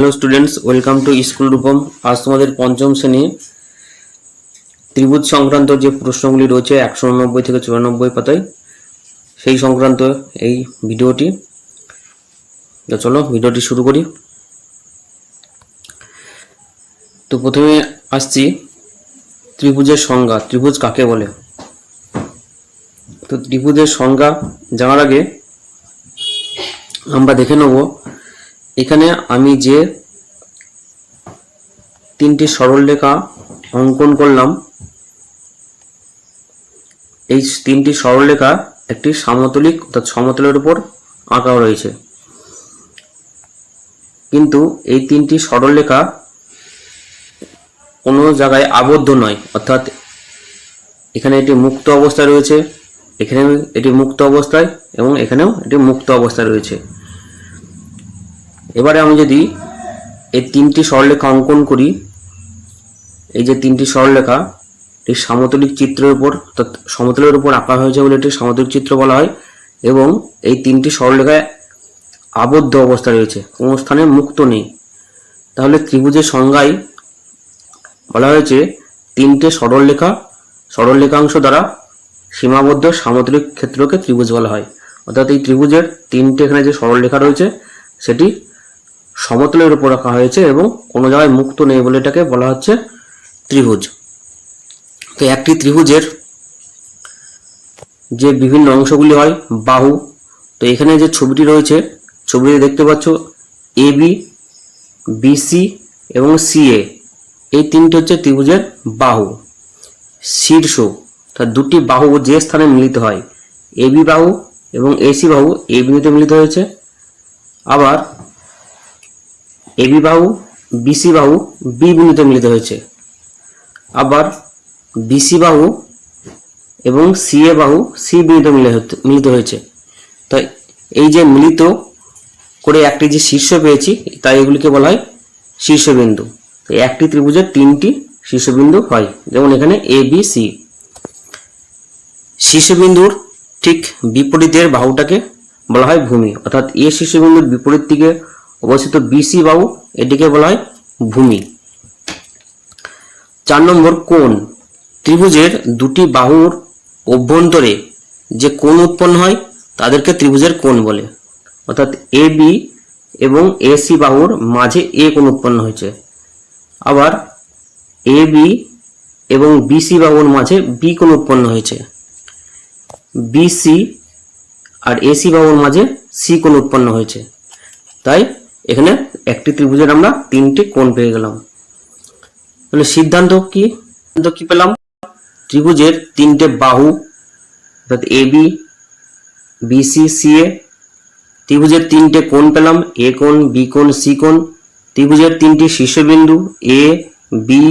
Hello students welcome to school Rupam আজ তোমাদের পঞ্চম শ্রেণি। ত্রিভুজ সংক্রান্ত যে প্রশ্নগুলি রয়েছে একশো উননব্বই থেকে চুরানব্বই পাতায়, সেই সংক্রান্ত এই ভিডিওটি। চলো ভিডিওটি শুরু করি। তো প্রথমে আসছি ত্রিভুজের সংজ্ঞা। ত্রিভুজ কাকে বলে? তো ত্রিভুজের সংজ্ঞা জানার আগে আমরা দেখে নেব এখানে আমি যে তিনটি সরলরেখা অঙ্কন করলাম, এই তিনটি সরলরেখা একটি সামতলিক অর্থাৎ সমতলের উপর আঁকা রয়েছে। কিন্তু এই তিনটি সরলরেখা কোনো জায়গায় আবদ্ধ নয়, অর্থাৎ এখানে এটি মুক্ত অবস্থায় রয়েছে এখানে এটি মুক্ত অবস্থায় এবং এখানেও এটি মুক্ত অবস্থায় রয়েছে। এবারে আমি যদি এই তিনটি সরলরেখা অঙ্কন করি, এই যে তিনটি সরলরেখা এই সামতলিক চিত্রের উপর সমতলের উপর আঁকা হয়েছে বলে এটি সামতলিক চিত্র বলা হয়, এবং এই তিনটি সরলরেখায় আবদ্ধ অবস্থা রয়েছে, কোনো স্থানে মুক্ত নেই। তাহলে ত্রিভুজের সংজ্ঞায় বলা হয়েছে, তিনটে সরলরেখা সরলরেখাংশ দ্বারা সীমাবদ্ধ সামুদ্রিক ক্ষেত্রকে ত্রিভুজ বলা হয়। অর্থাৎ এই ত্রিভুজের তিনটে এখানে যে সরলরেখা রয়েছে, সেটি সমতলের উপর রাখা হয়েছে এবং কোনো জায়গায় মুক্ত নেই বলে এটাকে বলা হচ্ছে ত্রিভুজ। তো একটি ত্রিভুজের যে বিভিন্ন অংশগুলি হয়, বাহু, তো এখানে যে ছবিটি রয়েছে, ছবিতে দেখতে পাচ্ছ এ বি বিসি এবং সিএ এই তিনটি হচ্ছে ত্রিভুজের বাহু। শীর্ষ তার দুটি বাহু যে স্থানে মিলিত হয় এবি বাহু এবং এসি বাহু এ বিন্দুতে মিলিত হয়েছে। আবার এবি বাহু বিসি বাহু, বি বিন্দুতে মিলিত হয়েছে। আবার বিসি বাহু এবং সিএ বাহু, সি বিন্দুতে মিলে মিলিত হয়েছে। তাই এই যে মিলিত করে একটি যে শীর্ষ পেয়েছি, তাই এগুলিকে বলা হয় শীর্ষবিন্দু। তো একটি ত্রিভুজের তিনটি শীর্ষবিন্দু হয়, যেমন এখানে এ, বি, সি। শীর্ষবিন্দুর ঠিক বিপরীতের বাহুটাকে বলা হয় ভূমি, অর্থাৎ এ শীর্ষবিন্দুর বিপরীত দিকে অবস্থিত বিসি বাহু, এটিকে বলা হয় ভূমি। চার নম্বর কোণ, ত্রিভুজের দুটি বাহুর অভ্যন্তরে যে কোণ উৎপন্ন হয়, তাদেরকে ত্রিভুজের কোণ বলে। অর্থাৎ এ বি এবং এ সি বাহুর মাঝে এ কোণ উৎপন্ন হয়েছে। আবার এ বি এবং বিসি বাহুর মাঝে বি কোণ উৎপন্ন হয়েছে। বিসি আর এসি বাহুর মাঝে সি কোণ উৎপন্ন হয়েছে। তাই এখানে একটি ত্রিভুজের আমরা তিনটি কোণ পেয়ে গেলাম। তাহলে সিদ্ধান্ত কি? সিদ্ধান্ত কি পেলাম? ত্রিভুজের তিনটে বাহু, অর্থাৎ A B BC C A ত্রিভুজের তিনটে কোণ পেলাম এ কোণ বি কোণ সি কোণ, ত্রিভুজের তিনটি শীর্ষবিন্দু এ বি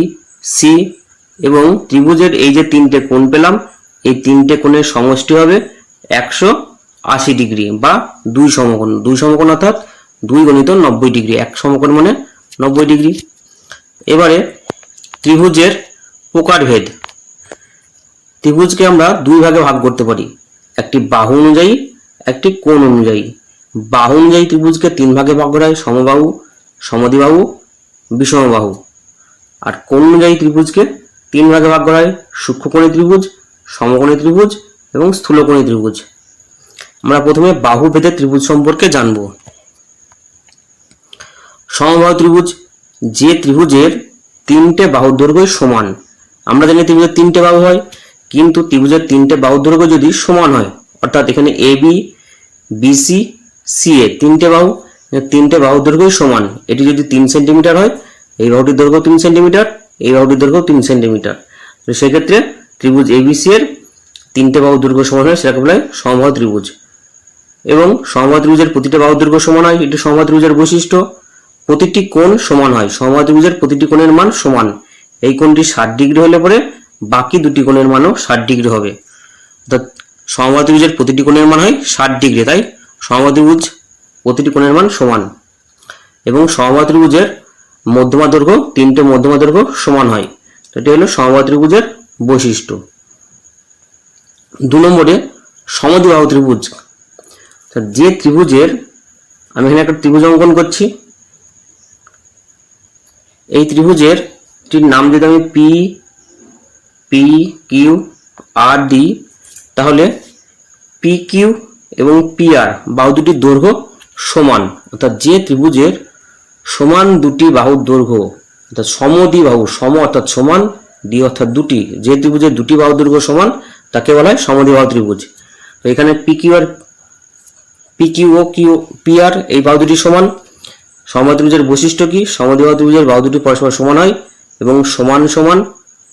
সি এবং ত্রিভুজের এই যে তিনটে কোণ পেলাম, এই তিনটে কোণের সমষ্টি হবে একশো আশি ডিগ্রি বা দুই সমকোণ। দুই সমকোণ অর্থাৎ দুই গণিত নব্বই ডিগ্রি, এক সমকোণ মানে নব্বই ডিগ্রি। এবারে ত্রিভুজের প্রকারভেদ। ত্রিভুজকে আমরা দুই ভাগে ভাগ করতে পারি। একটি বাহু অনুযায়ী, একটি কোণ অনুযায়ী। বাহু অনুযায়ী ত্রিভুজকে তিন ভাগে ভাগ করা হয়, সমবাহু, সমদ্বিবাহু, বিষমবাহু। আর কোণ অনুযায়ী ত্রিভুজকে তিন ভাগে ভাগ করা হয়, সূক্ষ্মকোণী ত্রিভুজ, সমকোণী ত্রিভুজ এবং স্থূলকোণী ত্রিভুজ। আমরা প্রথমে বাহু ভেদে ত্রিভুজ সম্পর্কে জানব। সমবাহু ত্রিভুজ যে ত্রিভুজের তিনটে বাহুর দৈর্ঘ্য সমান। আমরা জানি ত্রিভুজের তিনটে বাহু হয়, কিন্তু ত্রিভুজের তিনটে বাহুর দৈর্ঘ্য যদি সমান হয়, অর্থাৎ এখানে A B BC C A তিনটে বাহু তিনটে বাহুর দৈর্ঘ্যই সমান। এটি যদি তিন সেন্টিমিটার হয়, এই বাহুটির দৈর্ঘ্য তিন সেন্টিমিটার, এই বাহুটির দৈর্ঘ্য তিন সেন্টিমিটার। তো সেক্ষেত্রে ত্রিভুজ এবিসি এর তিনটে বাহুর দৈর্ঘ্য সমান হয়, সেটাকে বলা হয় সমবাহু ত্রিভুজ। এবং সমবাহু ত্রিভুজের প্রতিটা বাহুর দৈর্ঘ্য সমান হয়, এটি সমবাহু ত্রিভুজের বৈশিষ্ট্য। প্রতিটি কোণ সমান হয়। সমবাহু ত্রিভুজের প্রতিটি কোণের মান সমান। এই কোণটি ষাট ডিগ্রি হলে পরে বাকি দুটি কোণের মানও ষাট ডিগ্রি হবে। অর্থাৎ সমবাহু ত্রিভুজের প্রতিটি কোণের মান হয় ষাট ডিগ্রি, তাই সমবাহু ত্রিভুজ প্রতিটি কোণের মান সমান। এবং সমবাহু ত্রিভুজের মধ্যমা দৈর্ঘ্য, তিনটে মধ্যমা দৈর্ঘ্য সমান হয়। এটি হলো সমবাহু ত্রিভুজের বৈশিষ্ট্য। দু নম্বরে সমদ্বিবাহু ত্রিভুজ। যে ত্রিভুজের, আমি এখানে একটা ত্রিভুজ অঙ্কন করছি। এই ত্রিভুজের নাম যদি আমি P P Q R D তাহলে পি কিউ এবং পি আর বাহু দুটির দৈর্ঘ্য সমান, অর্থাৎ যে ত্রিভুজের সমান দুটি বাহুর দৈর্ঘ্য, অর্থাৎ সমদ্বি বাহু, সম অর্থাৎ সমান দ্বি অর্থাৎ দুটি, যে ত্রিভুজের দুটি বাহু দৈর্ঘ্য সমান, তাকে বলা হয় সমদ্বি বাহু ত্রিভুজ। তো এখানে P Q R P Q ও কিউ পি আর এই বাহু দুটি সমান সমদ্বিভুজের বৈশিষ্ট্য কি? সমদ্বিবাহু বাহু দুটি পরস্পর সমান হয় এবং সমান সমান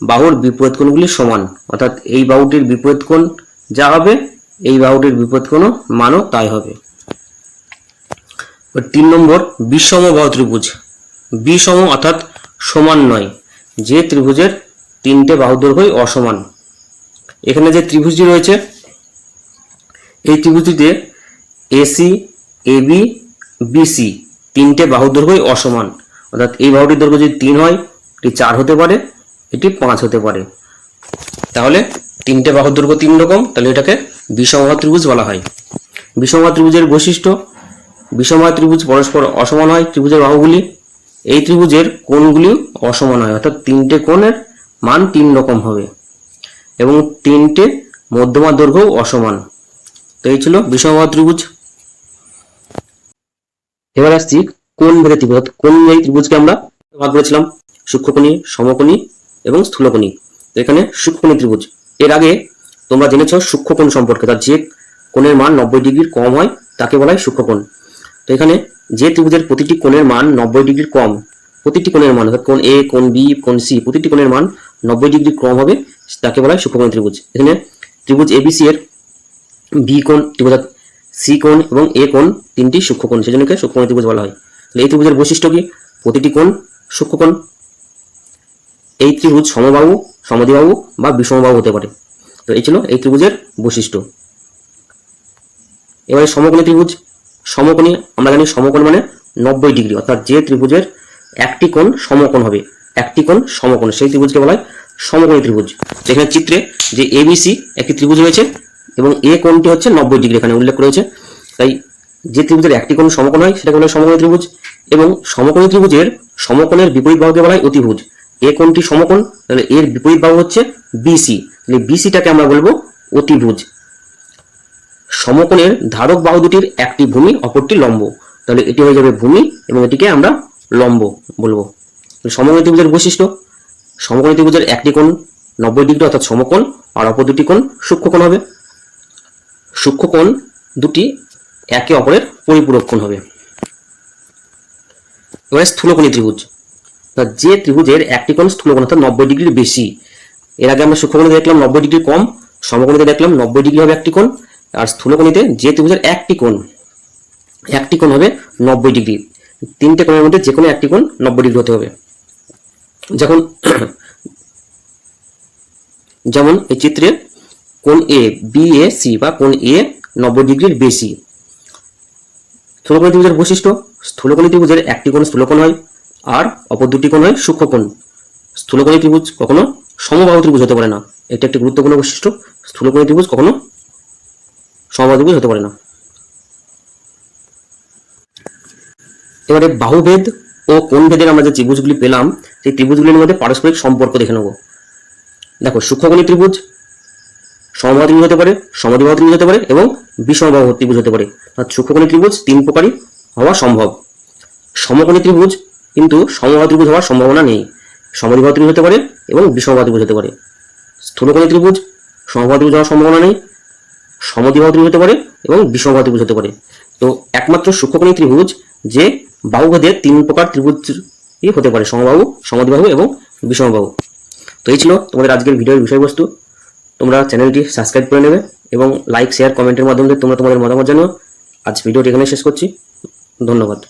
বাহুর বিপরীত কোণগুলি সমান। অর্থাৎ এই বাহুটির বিপরীত কোণ যা হবে, এই বাহুটির বিপরীত কোণও মানও তাই হবে। তিন নম্বর বিষম বাহু ত্রিভুজ। বিষম অর্থাৎ সমান নয়, যে ত্রিভুজের তিনটে বাহু দৈর্ঘ্যই অসমান। এখানে যে ত্রিভুজটি রয়েছে, এই ত্রিভুজটিতে এসি এবি বিসি তিনটে বাহুর দৈর্ঘ্যই অসমান। অর্থাৎ এই বাহুটির দৈর্ঘ্য যদি তিন হয়, এটি চার হতে পারে, এটি পাঁচ হতে পারে। তাহলে তিনটে বাহুর দৈর্ঘ্য তিন রকম, তাহলে এটাকে বিষমবাহু ত্রিভুজ বলা হয়। বিষমবাহু ত্রিভুজের বৈশিষ্ট্য বিষমবাহু ত্রিভুজ পরস্পর অসমান হয় ত্রিভুজের বাহুগুলি, এই ত্রিভুজের কোণগুলি অসমান হয়, অর্থাৎ তিনটে কোণের মান তিন রকম হবে। এবং তিনটে মধ্যমা দৈর্ঘ্যও অসমান। তো এই ছিল বিষমবাহু ত্রিভুজ। এবার আসছি কোন ভেদে ত্রিভুজ? কোন এই ত্রিভুজকে আমরা ভাগ করেছিলাম? সূক্ষ্মকোণী, সমকোণী এবং স্থূলকোণী। তো এখানে সূক্ষ্মকোণী ত্রিভুজ। এর আগে তোমরা জেনেছ সূক্ষ্মকোণ সম্পর্কে তার যে কোণের মান নব্বই ডিগ্রির কম হয়, তাকে বলা হয় সূক্ষ্মকোণ। তো এখানে যে ত্রিভুজের প্রতিটি কোণের মান নব্বই ডিগ্রির কম, প্রতিটি কোণের মান, অর্থাৎ কোণ এ কোণ বি কোণ সি প্রতিটি কোণের মান নব্বই ডিগ্রি কম হবে, তাকে বলা হয় সূক্ষ্মকোণী ত্রিভুজ। এখানে ত্রিভুজ এবিসি এর বি কোণ ত্রিভুজ সি কোণ এবং এ কোণ তিনটি সূক্ষ্মকোণ সেজন্য একে সূক্ষ্মকোণী ত্রিভুজ বলা হয়। তাহলে এই ত্রিভুজের বৈশিষ্ট্য কি? প্রতিটি কোণ সূক্ষ্মকোণ এই ত্রিভুজ সমবাহু, সমদ্বিবাহু বা বিষমবাহু হতে পারে। তো এই ছিল এই ত্রিভুজের বৈশিষ্ট্য। এবারে সমকোণী ত্রিভুজ। সমকোণী, আমরা জানি সমকোণ মানে নব্বই ডিগ্রি, অর্থাৎ যে ত্রিভুজের একটি কোণ সমকোণ হবে, একটি কোণ সমকোণ, সেই ত্রিভুজকে বলা হয় সমকোণী ত্রিভুজ। যেখানে চিত্রে যে এবিসি একটি ত্রিভুজ রয়েছে এবং এ কোণটি হচ্ছে নব্বই ডিগ্রি, এখানে উল্লেখ রয়েছে। তাই যে ত্রিভুজের একটি কোণ সমকোণ হয়, সেটাকে বলা হয় সমকোণী ত্রিভুজ। এবং সমকোণী ত্রিভুজের সমকোণের বিপরীত বাহুকে বলা হয় অতিভুজ। এ কোণটি সমকোণ, তাহলে এর বিপরীত বাহু হচ্ছে বিসি তাহলে বিসিটাকে আমরা বলব অতিভুজ। সমকোণের ধারক বাহু দুটির একটি ভূমি, অপরটি লম্ব। তাহলে এটি হয়ে যাবে ভূমি এবং এটিকে আমরা লম্ব বলব। সমকোণী ত্রিভুজের বৈশিষ্ট্য, সমকোণী ত্রিভুজের একটি কোণ নব্বই ডিগ্রি অর্থাৎ সমকোণ, আর অপর দুটি কোণ সূক্ষ্মকোণ হবে। সূক্ষ্মকোণ দুটি একে অপরের পরিপূরক কোণ হবে। এবারে স্থূলকোণী ত্রিভুজ। যে ত্রিভুজের একটি কোণ স্থূলকোণ, অর্থাৎ নব্বই ডিগ্রির বেশি, এর আগে আমরা সূক্ষ্মকোণীতে দেখলাম নব্বই ডিগ্রি কম, সমকোণীতে দেখলাম নব্বই ডিগ্রি হবে একটি কোণ, আর স্থূলকোণীতে যে ত্রিভুজের একটি কোণ একটি কোণ হবে নব্বই ডিগ্রি। তিনটে কোণের মধ্যে যে কোনো একটি কোণ নব্বই ডিগ্রি হতে হবে। যখন, যেমন এই চিত্রে কোণ এ বি এ সি বা কোন এ নব্বই ডিগ্রির বেশি। স্থূলকোণী ত্রিভুজের বৈশিষ্ট্য স্থূলকোণী ত্রিভুজের একটি কোণ স্থূলকোণ হয় আর অপর দুটি কোণ হয় সূক্ষ্মকোণ। স্থূলকোণী ত্রিভুজ কখনো সমবাহু ত্রিভুজ হতে পারে না। এটি একটি গুরুত্বপূর্ণ বৈশিষ্ট্য স্থূলকোণী ত্রিভুজ কখনো সমবাহু ত্রিভুজ হতে পারে না। এবারে বাহুভেদ ও কোণ ভেদের আমরা যে ত্রিভুজগুলি পেলাম, সেই ত্রিভুজগুলির মধ্যে পারস্পরিক সম্পর্ক দেখে নেব। দেখো সূক্ষ্মকোণী ত্রিভুজ সমবাহু ত্রিভুজ হতে পারে সমদ্বিবাহু ত্রিভুজ হতে পারে এবং বিষমবাহু ত্রিভুজ হতে পারে। অর্থাৎ সূক্ষ্মকোণী ত্রিভুজ তিন প্রকারই হওয়া সম্ভব। সমকোণী ত্রিভুজ কিন্তু সমবাহু ত্রিভুজ হওয়ার সম্ভাবনা নেই। সমদ্বিবাহু ত্রিভুজ হতে পারে এবং বিষমবাহু ত্রিভুজ হতে পারে। স্থূলকোণী ত্রিভুজ সমবাহু ত্রিভুজ হওয়ার সম্ভাবনা নেই। সমদ্বিবাহু ত্রিভুজ হতে পারে এবং বিষমবাহু ত্রিভুজ হতে পারে। তো একমাত্র সূক্ষ্মকোণী ত্রিভুজ যে বাহুভেদে তিন প্রকার ত্রিভুজই হতে পারে। সমবাহু, সমদ্বিবাহু এবং বিষমবাহু। তো এই ছিল তোমাদের আজকের ভিডিওর বিষয়বস্তু। তোমরা চ্যানেলটি সাবস্ক্রাইব করে নেবে এবং লাইক শেয়ার কমেন্টের মাধ্যমে তোমরা তোমাদের মতামত জানিও। আজ ভিডিওটি এখানে শেষ করছি। ধন্যবাদ।